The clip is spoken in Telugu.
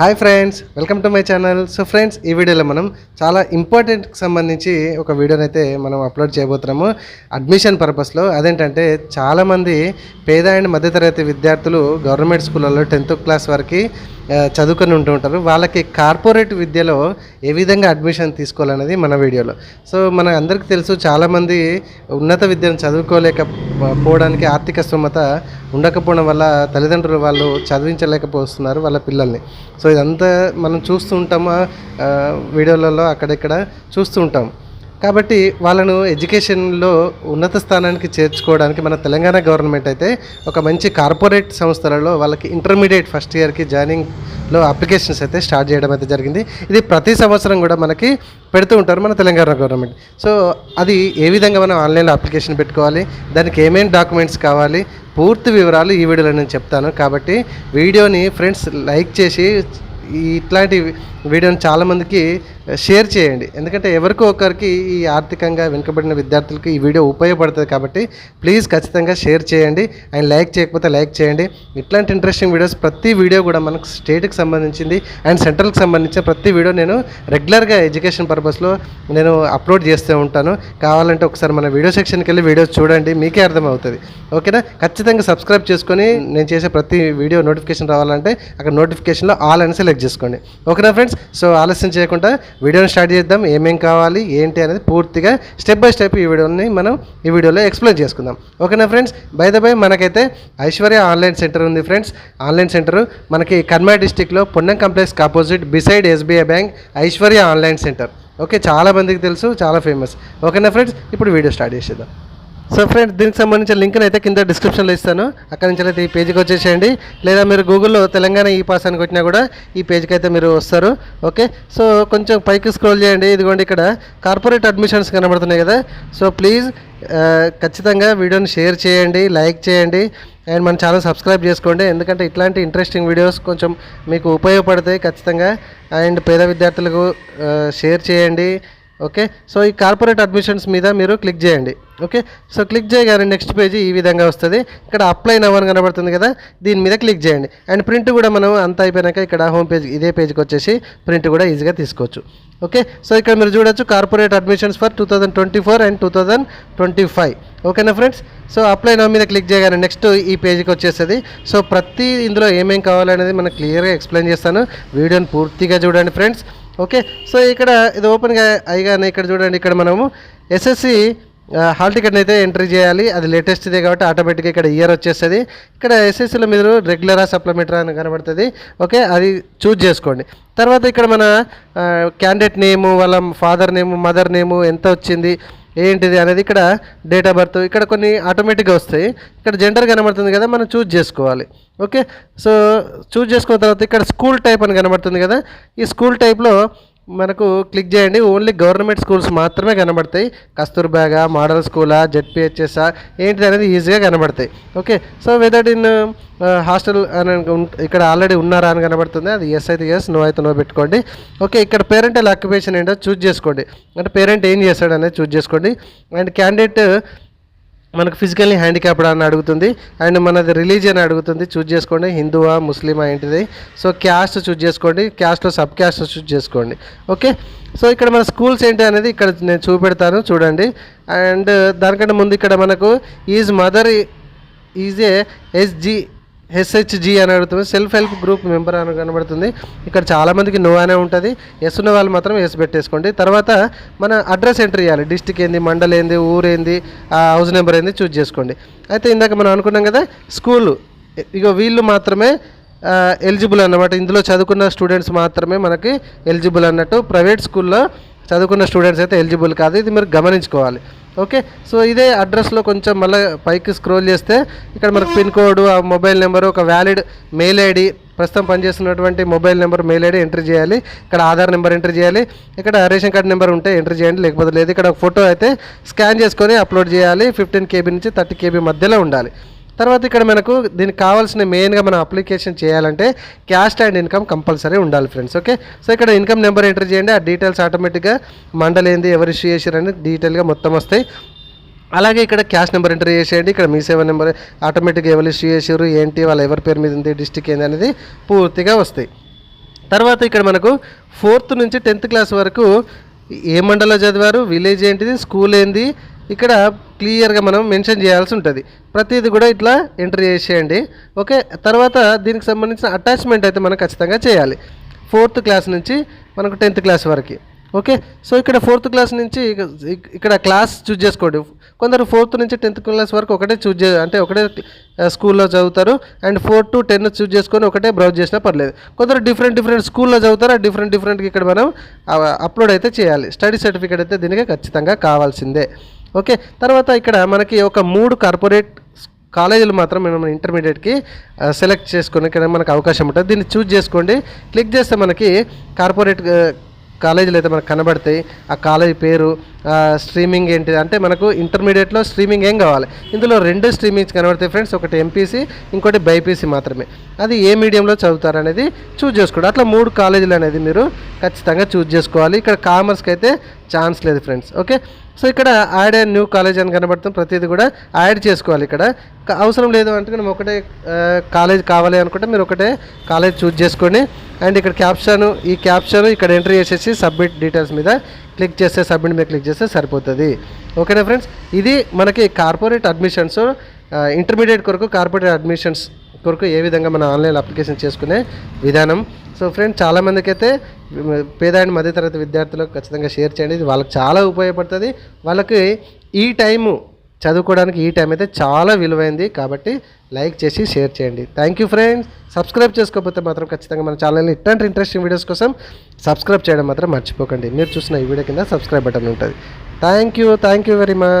Hi friends welcome to my channel so friends ఈ వీడియోలో మనం చాలా ఇంపార్టెంట్కి సంబంధించి ఒక వీడియోనైతే అయితే మనం అప్లోడ్ చేయబోతున్నాము. అడ్మిషన్ పర్పస్లో అదేంటంటే చాలామంది పేద అండ్ మధ్యతరగతి విద్యార్థులు గవర్నమెంట్ స్కూళ్ళలో టెన్త్ క్లాస్ వరకు చదువుకొని ఉంటూ ఉంటారు. వాళ్ళకి కార్పొరేట్ విద్యలో ఏ విధంగా అడ్మిషన్ తీసుకోవాలనేది మన వీడియోలో. సో మన అందరికీ తెలుసు చాలామంది ఉన్నత విద్యను చదువుకోలేక పోవడానికి ఆర్థిక స్తోమత ఉండకపోవడం వల్ల తల్లిదండ్రులు వాళ్ళు చదివించలేకపోతున్నారు వాళ్ళ పిల్లల్ని. సో ఇదంతా మనం చూస్తూ ఉంటాము? వీడియోలలో అక్కడక్కడ చూస్తూ ఉంటాం. కాబట్టి వాళ్ళను ఎడ్యుకేషన్లో ఉన్నత స్థానానికి చేర్చుకోవడానికి మన తెలంగాణ గవర్నమెంట్ అయితే ఒక మంచి కార్పొరేట్ సంస్థలలో వాళ్ళకి ఇంటర్మీడియట్ ఫస్ట్ ఇయర్కి జాయినింగ్లో అప్లికేషన్స్ అయితే స్టార్ట్ చేయడం అయితే జరిగింది. ఇది ప్రతి సంవత్సరం కూడా మనకి పెడుతూ ఉంటారు మన తెలంగాణ గవర్నమెంట్. సో అది ఏ విధంగా మనం ఆన్లైన్లో అప్లికేషన్ పెట్టుకోవాలి దానికి ఏమేమి డాక్యుమెంట్స్ కావాలి పూర్తి వివరాలు ఈ వీడియోలో నేను చెప్తాను. కాబట్టి వీడియోని ఫ్రెండ్స్ లైక్ చేసి ఇట్లాంటి వీడియోని చాలామందికి షేర్ చేయండి. ఎందుకంటే ఎవరికో ఒకరికి ఈ ఆర్థికంగా వెనుకబడిన విద్యార్థులకు ఈ వీడియో ఉపయోగపడుతుంది కాబట్టి ప్లీజ్ ఖచ్చితంగా షేర్ చేయండి. అండ్ లైక్ చేయకపోతే లైక్ చేయండి. ఇట్లాంటి ఇంట్రెస్టింగ్ వీడియోస్ ప్రతి వీడియో కూడా మనకు స్టేట్కి సంబంధించింది అండ్ సెంట్రల్కి సంబంధించిన ప్రతి వీడియో నేను రెగ్యులర్గా ఎడ్యుకేషన్ పర్పస్లో నేను అప్లోడ్ చేస్తూ ఉంటాను. కావాలంటే ఒకసారి మన వీడియో సెక్షన్కి వెళ్ళి వీడియోస్ చూడండి. మీకే అర్థమవుతుంది. ఓకేనా ఖచ్చితంగా సబ్స్క్రైబ్ చేసుకొని నేను చేసే ప్రతి వీడియో నోటిఫికేషన్ రావాలంటే అక్కడ నోటిఫికేషన్లో ఆల్ అని సెలెక్ట్ చేసుకోండి. ఓకేనా ఫ్రెండ్స్ సో ఆలస్యం చేయకుండా వీడియోని స్టార్ట్ చేద్దాం ఏమేం కావాలి ఏంటి అనేది పూర్తిగా స్టెప్ బై స్టెప్ ఈ వీడియోని మనం ఈ వీడియోలో ఎక్స్ప్లెయిన్ చేసుకుందాం. ఓకేనా ఫ్రెండ్స్? బై ద బై మనకైతే ఐశ్వర్య ఆన్లైన్ సెంటర్ ఉంది ఫ్రెండ్స్. ఆన్లైన్ సెంటర్ మనకి కర్మా డిస్టిక్లో Ponnam complex opposite beside SBI bank Aishwarya online centre. Okay చాలా మందికి తెలుసు చాలా ఫేమస్ ఓకేనా ఫ్రెండ్స్? ఇప్పుడు వీడియో స్టార్ట్ చేసేద్దాం. సో ఫ్రెండ్స్ దీనికి సంబంధించిన లింక్ని అయితే కింద డిస్క్రిప్షన్లో ఇస్తాను. అక్కడ నుంచి అయితే ఈ పేజ్కి వచ్చేసేయండి. లేదా మీరు గూగుల్లో తెలంగాణ ఈ పాస్ అని కొట్టినా కూడా ఈ పేజ్కి అయితే మీరు వస్తారు. ఓకే? సో కొంచెం పైకి స్క్రోల్ చేయండి. ఇదిగోండి ఇక్కడ కార్పొరేట్ అడ్మిషన్స్ కనబడుతున్నాయి కదా. సో ప్లీజ్ ఖచ్చితంగా వీడియోని షేర్ చేయండి లైక్ చేయండి. అండ్ మన ఛానల్ సబ్స్క్రైబ్ చేసుకోండి. ఎందుకంటే ఇట్లాంటి ఇంట్రెస్టింగ్ వీడియోస్ కొంచెం మీకు ఉపయోగపడతాయి ఖచ్చితంగా. అండ్ పేద విద్యార్థులకు షేర్ చేయండి. ఓకే? సో ఈ కార్పొరేట్ అడ్మిషన్స్ మీద మీరు క్లిక్ చేయండి. ఓకే? సో క్లిక్ చేయగానే నెక్స్ట్ పేజీ ఈ విధంగా వస్తుంది. ఇక్కడ అప్లై నవ్వని కనబడుతుంది కదా దీని మీద క్లిక్ చేయండి. అండ్ ప్రింట్ కూడా మనం అంత అయిపోయినాక ఇక్కడ హోమ్ పేజ్ ఇదే పేజ్కి వచ్చేసి ప్రింట్ కూడా ఈజీగా తీసుకోవచ్చు. ఓకే? సో ఇక్కడ మీరు చూడొచ్చు corporate admissions for two thousand twenty four and two thousand twenty five. ఓకేనా ఫ్రెండ్స్? సో అప్లై నవ్ మీద క్లిక్ చేయగానే నెక్స్ట్ ఈ పేజ్కి వచ్చేస్తుంది. సో ప్రతి ఇందులో ఏమేమి కావాలనేది మనం క్లియర్గా ఎక్స్ప్లెయిన్ చేస్తాను. వీడియోని పూర్తిగా చూడండి ఫ్రెండ్స్. ఓకే? సో ఇక్కడ ఇది ఓపెన్గా అయిగానే ఇక్కడ చూడండి ఇక్కడ మనము ఎస్ఎస్సి హాల్ టికెట్ని అయితే ఎంట్రీ చేయాలి. అది లేటెస్ట్దే కాబట్టి ఆటోమేటిక్గా ఇక్కడ ఇయర్ వచ్చేస్తుంది. ఇక్కడ ఎస్ఎస్సీలో మీరు రెగ్యులరా సప్లిమెంటరా అని కనబడుతుంది. ఓకే? అది చూజ్ చేసుకోండి. తర్వాత ఇక్కడ మన క్యాండిడేట్ నేము వాళ్ళ ఫాదర్ నేము మదర్ నేము ఎంత వచ్చింది ఏంటిది అనేది ఇక్కడ డేట్ ఆఫ్ బర్త్ ఇక్కడ కొన్ని ఆటోమేటిక్గా వస్తాయి. ఇక్కడ జెండర్ కనబడుతుంది కదా మనం చూజ్ చేసుకోవాలి. ఓకే సో చూజ్ చేసుకున్న తర్వాత ఇక్కడ స్కూల్ టైప్ అని కనబడుతుంది కదా. ఈ స్కూల్ టైప్లో మనకు క్లిక్ చేయండి. ఓన్లీ గవర్నమెంట్ స్కూల్స్ మాత్రమే కనబడతాయి. కస్తూర్బాగా మోడల్ స్కూలా జెడ్పిహెచ్ఎస్ఆ ఏంటిది అనేది ఈజీగా కనబడతాయి. Okay. So whether in hostel అని ఇక్కడ ఆల్రెడీ ఉన్నారా అని కనబడుతుంది. అది ఎస్ అయితే ఎస్ నో అయితే నో పెట్టుకోండి. ఓకే. ఇక్కడ పేరెంటల్ ఆక్యుపేషన్ ఏంటో చూజ్ చేసుకోండి. అంటే పేరెంట్ ఏం చేస్తాడు అనేది చూజ్ చేసుకోండి. అండ్ క్యాండిడేట్ మనకు ఫిజికల్లీ హ్యాండిక్యాప్డ్ అని అడుగుతుంది. అండ్ మనది రిలీజియన్ అడుగుతుంది. చూజ్ చేసుకోండి. హిందువా ముస్లిమా ఏంటిది? సో క్యాస్ట్ చూజ్ చేసుకోండి. క్యాస్ట్లో సబ్ క్యాస్ట్ చూజ్ చేసుకోండి. ఓకే సో ఇక్కడ మన స్కూల్స్ ఏంటి అనేది ఇక్కడ నేను చూపెడతాను. చూడండి. అండ్ దానికంటే ముందు ఇక్కడ మనకు is mother is a SG HHG అని అడుగుతుంది. సెల్ఫ్ హెల్ప్ గ్రూప్ మెంబర్ అని కనబడుతుంది. ఇక్కడ చాలామందికి నో అనే ఉంటుంది. ఎస్ ఉన్న వాళ్ళు మాత్రం ఎస్ పెట్టేసుకోండి. తర్వాత మన అడ్రస్ ఎంటర్ చేయాలి డిస్టిక్ ఏంది మండల్ ఏంది ఊరేంది ఆ హౌస్ నెంబర్ ఏంది చూజ్ చేసుకోండి. అయితే ఇందాక మనం అనుకున్నాం కదా స్కూలు ఇగో వీళ్ళు మాత్రమే ఎలిజిబుల్ అన్నమాట. ఇందులో చదువుకున్న స్టూడెంట్స్ మాత్రమే మనకి ఎలిజిబుల్ అన్నట్టు ప్రైవేట్ స్కూల్లో చదువుకున్న స్టూడెంట్స్ అయితే ఎలిజిబుల్ కాదు. ఇది మీరు గమనించుకోవాలి. ఓకే? సో ఇదే అడ్రస్లో కొంచెం మళ్ళీ పైకి స్క్రోల్ చేస్తే ఇక్కడ మనకు పిన్ కోడ్ ఆ మొబైల్ నెంబర్ ఒక వ్యాలిడ్ మెయిల్ ఐడి ప్రస్తుతం పనిచేస్తున్నటువంటి mobile number mail ID enter చేయాలి. ఇక్కడ ఆధార్ నెంబర్ ఎంటర్ చేయాలి. ఇక్కడ రేషన్ కార్డు నెంబర్ ఉంటే ఎంటర్ చేయండి లేకపోతే లేదు. ఇక్కడ ఒక ఫోటో అయితే స్కాన్ చేసుకొని అప్లోడ్ చేయాలి. ఫిఫ్టీన్ కేబీ నుంచి థర్టీ కేబీ మధ్యలో ఉండాలి. తర్వాత ఇక్కడ మనకు దీనికి కావాల్సిన మెయిన్గా మనం అప్లికేషన్ చేయాలంటే క్యాస్ట్ అండ్ ఇన్కమ్ కంపల్సరీ ఉండాలి ఫ్రెండ్స్ ఓకే సో ఇక్కడ ఇన్కమ్ నెంబర్ ఎంటర్ చేయండి. ఆ డీటెయిల్స్ ఆటోమేటిక్గా మండలి ఏంది ఎవరు ఇష్యూ చేశారని డీటెయిల్గా మొత్తం వస్తాయి. అలాగే ఇక్కడ క్యాష్ నెంబర్ ఎంటర్ చేసేయండి. ఇక్కడ మీ సేవ నెంబర్ ఆటోమేటిక్గా ఎవరు ఇష్యూ చేశారు ఏంటి వాళ్ళ ఎవరి పేరు మీద ఉంది డిస్టిక్ ఏంది అనేది పూర్తిగా వస్తాయి. తర్వాత ఇక్కడ మనకు ఫోర్త్ నుంచి టెన్త్ క్లాస్ వరకు ఏ మండలో చదివారు విలేజ్ ఏంటిది స్కూల్ ఏంది ఇక్కడ క్లియర్గా మనం మెన్షన్ చేయాల్సి ఉంటుంది. ప్రతిదీ కూడా ఇట్లా ఎంటర్ చేసేయండి. ఓకే? తర్వాత దీనికి సంబంధించిన అటాచ్మెంట్ అయితే మనం ఖచ్చితంగా చేయాలి. ఫోర్త్ క్లాస్ నుంచి మనకు టెన్త్ క్లాస్ వరకు. ఓకే? సో ఇక్కడ ఫోర్త్ క్లాస్ నుంచి ఇక్కడ క్లాస్ చూజ్ చేసుకోండి. కొందరు ఫోర్త్ నుంచి టెన్త్ క్లాస్ వరకు ఒకటే చూజ్ అంటే ఒకటే స్కూల్లో చదువుతారు. And four to ten choose చేసుకొని ఒకటే బ్రౌజ్ చేసినా పర్లేదు. కొందరు డిఫరెంట్ డిఫరెంట్ స్కూల్లో చదువుతారు. ఆ డిఫరెంట్ డిఫరెంట్గా ఇక్కడ మనం అప్లోడ్ అయితే చేయాలి. స్టడీ సర్టిఫికేట్ అయితే దీనికి ఖచ్చితంగా కావాల్సిందే. ఓకే తర్వాత ఇక్కడ మనకి ఒక మూడు కార్పొరేట్ కాలేజీలు మాత్రం మనం ఇంటర్మీడియట్కి సెలెక్ట్ చేసుకునే మనకు అవకాశం ఉంటుంది. దీన్ని చూజ్ చేసుకోండి. క్లిక్ చేస్తే మనకి కార్పొరేట్ కాలేజీలు అయితే మనకు కనబడతాయి. ఆ కాలేజీ పేరు స్ట్రీమింగ్ ఏంటి అంటే మనకు ఇంటర్మీడియట్లో స్ట్రీమింగ్ ఏం కావాలి? ఇందులో రెండు స్ట్రీమింగ్స్ కనబడతాయి ఫ్రెండ్స్. ఒకటి ఎంపీసీ ఇంకోటి బైపీసీ మాత్రమే. అది ఏ మీడియంలో చదువుతారు అనేది చూజ్ చేసుకోండి. అట్లా మూడు కాలేజీలు అనేది మీరు ఖచ్చితంగా చూజ్ చేసుకోవాలి. ఇక్కడ కామర్స్కి అయితే ఛాన్స్ లేదు ఫ్రెండ్స్. ఓకే? సో ఇక్కడ యాడ్ అండ్ న్యూ కాలేజ్ అని కనబడుతుంది ప్రతిదీ కూడా యాడ్ చేసుకోవాలి ఇక్కడ. అవసరం లేదు అంటే మనం ఒకటే కాలేజ్ కావాలి అనుకుంటే మీరు ఒకటే కాలేజ్ చూజ్ చేసుకోండి అండ్ ఇక్కడ క్యాప్షన్ ఈ క్యాప్షన్ ఇక్కడ ఎంట్రీ చేసేసి సబ్మిట్ డీటెయిల్స్ మీద క్లిక్ చేస్తే సబ్మిట్ మీద క్లిక్ చేస్తే సరిపోతుంది. ఓకేనా ఫ్రెండ్స్ ఇది మనకి కార్పొరేట్ అడ్మిషన్స్ ఇంటర్మీడియట్ కొరకు కార్పొరేట్ అడ్మిషన్స్ కొరకు ఏ విధంగా మన ఆన్లైన్ అప్లికేషన్ చేసుకునే విధానం. సో ఫ్రెండ్ చాలామందికి అయితే పేద అండ్ మధ్యతరగతి విద్యార్థులకు ఖచ్చితంగా షేర్ చేయండి. ఇది వాళ్ళకి చాలా ఉపయోగపడుతుంది. వాళ్ళకి ఈ టైము చదువుకోవడానికి ఈ టైం అయితే చాలా విలువైంది. కాబట్టి లైక్ చేసి షేర్ చేయండి. థ్యాంక్ యూ ఫ్రెండ్స్ సబ్స్క్రైబ్ చేసుకోకపోతే మాత్రం ఖచ్చితంగా మన ఛానల్ని ఇట్లాంటి ఇంట్రెస్టింగ్ వీడియోస్ కోసం సబ్స్క్రైబ్ చేయడం మాత్రం మర్చిపోకండి. మీరు చూసిన ఈ వీడియో కింద సబ్స్క్రైబ్ బటన్ ఉంటుంది. Thank you. Thank you very much.